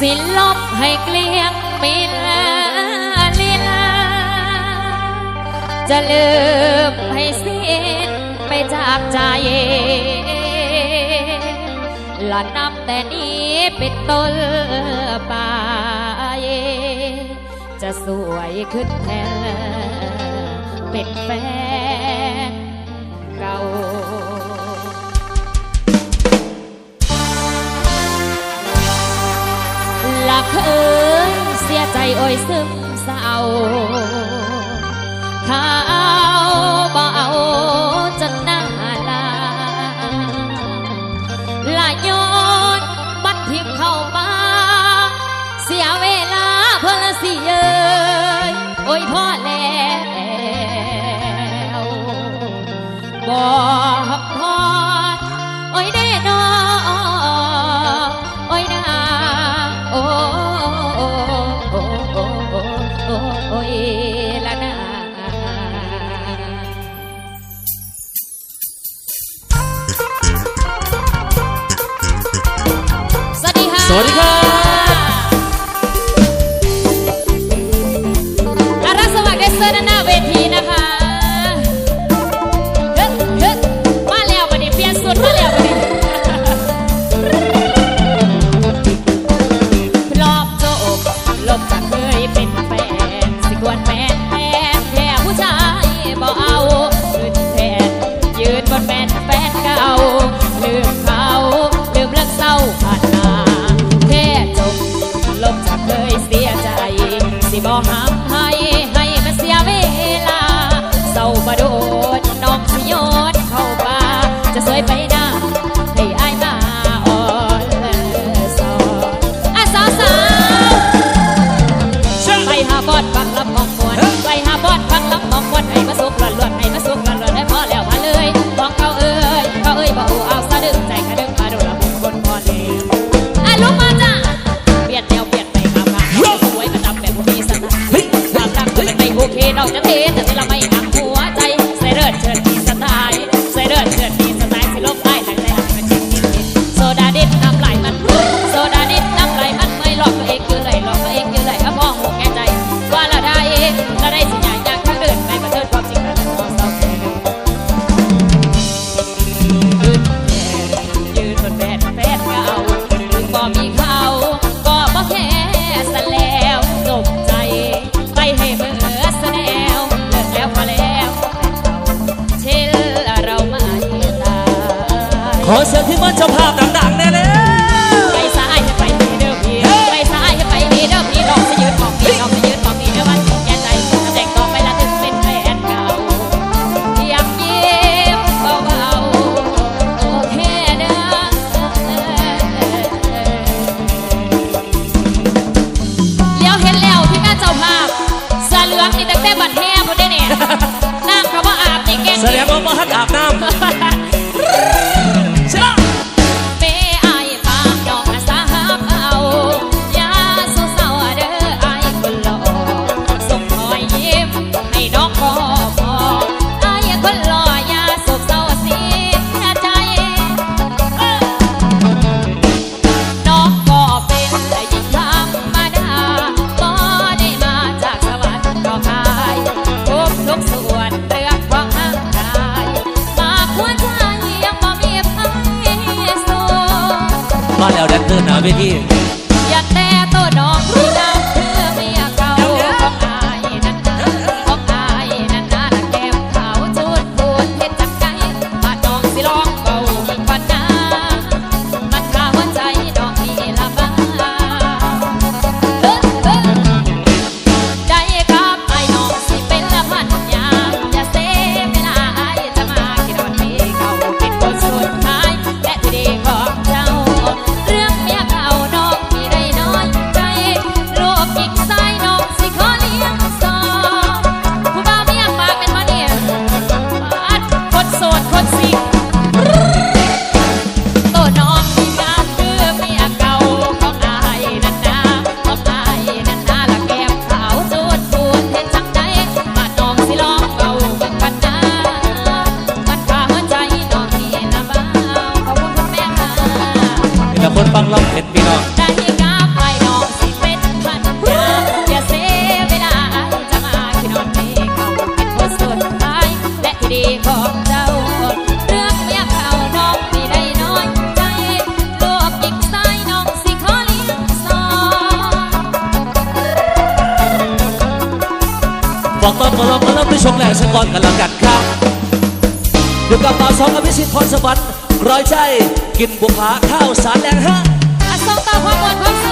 สิลบให้เกลี้ยงมิดลินจะลืมให้สิ้นไปจากใจละนับแต่นี้เป็นต้นไปจะสวยขึ้นแทนเป็นแฟน walk. ขอเสียงที่มันเจ้าภาพดังๆแน่เล I've been here. บอกตอนก็ลองก็ลองไปชมแรงสกอนกันละกันครับอยู่กับบ่าวสองอภิสิทธิ์พรสวรรค์ร้อยใจ กินบุคลาข้าวสารแดงฮะ อันส่งต่อความหวานคว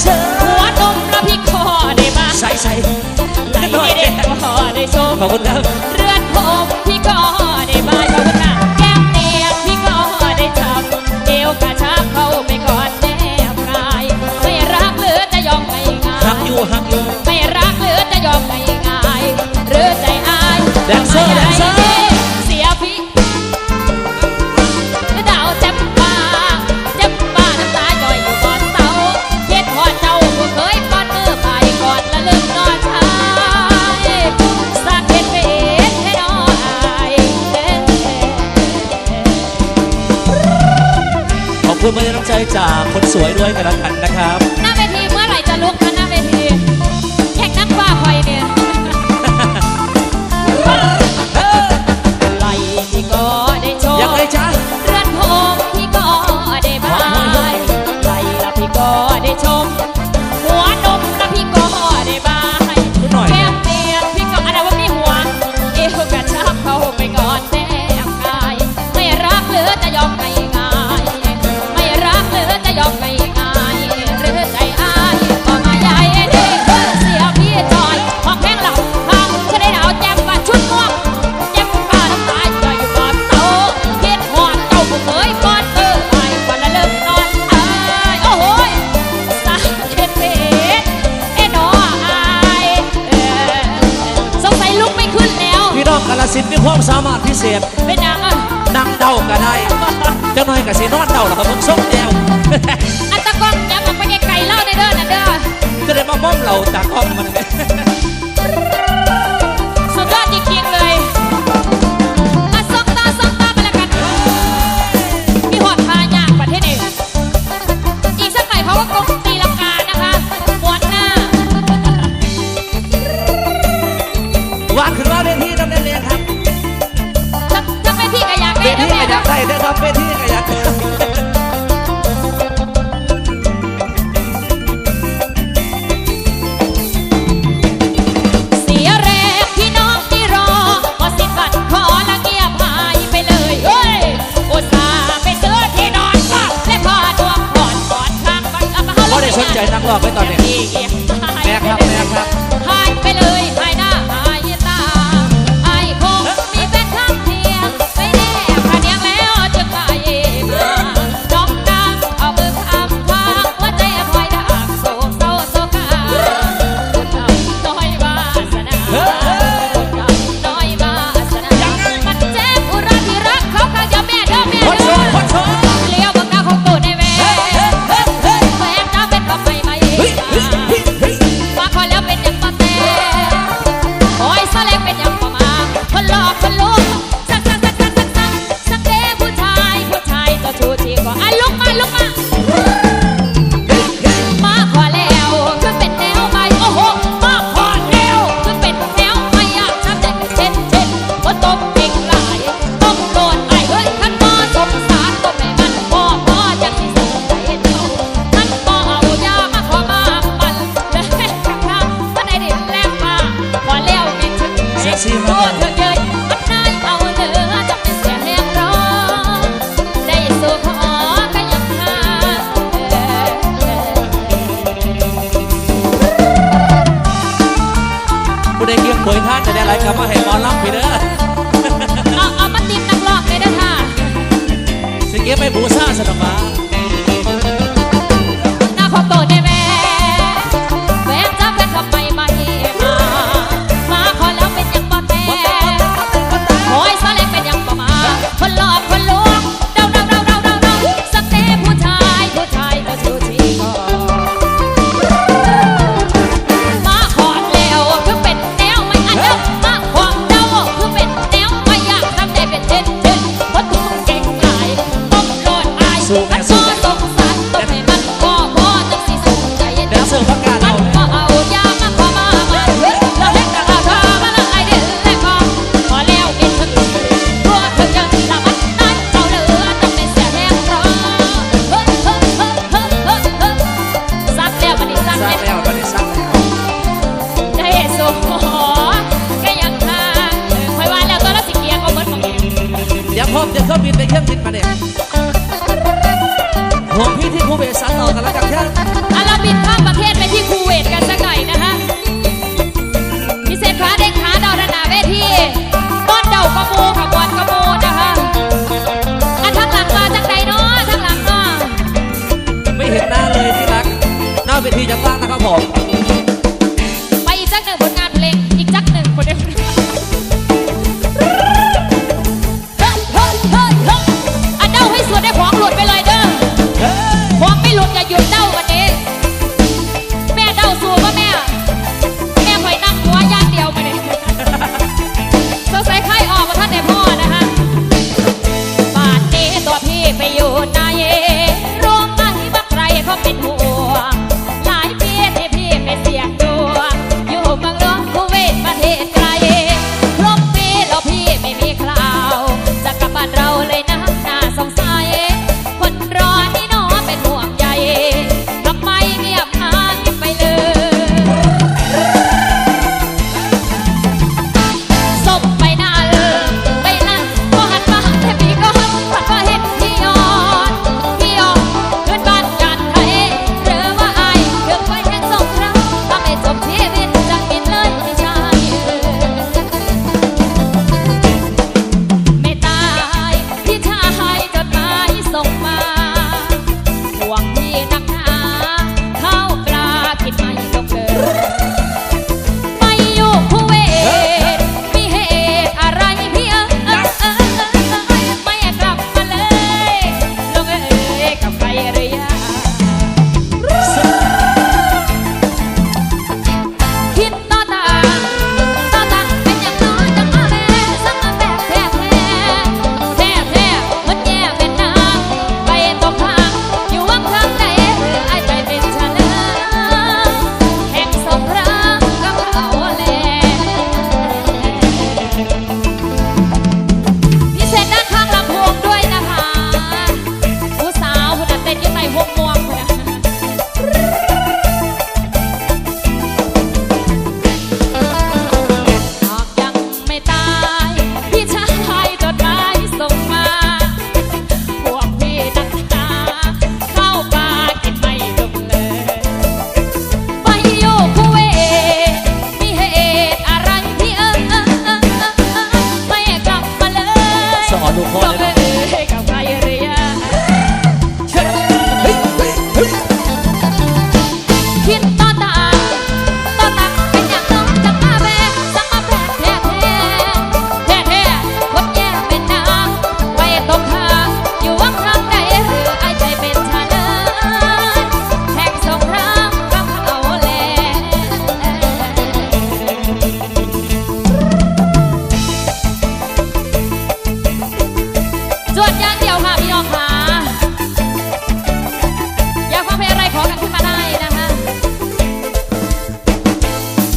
เธอหัวนมระพิคอได้มาใส่ใส่ไหลเด็ดพอได้ชมขอบคุณครับ ใจจากคนสวยด้วยกันแล้วกันนะครับ กับมึงส่งแล้วอันตะกล้องจับออกไปไกลเล่าในเด้อนะเด้อจะได้มาบ้อมเราตากองมันไง บอกไว้ก่อนเนี่ย Usa sa naman มจะเข้าปีบินไปเครื่องบินมาเนี่ยห่วงพี่ที่ภูเบศสานต่อกันแล้วกันแค่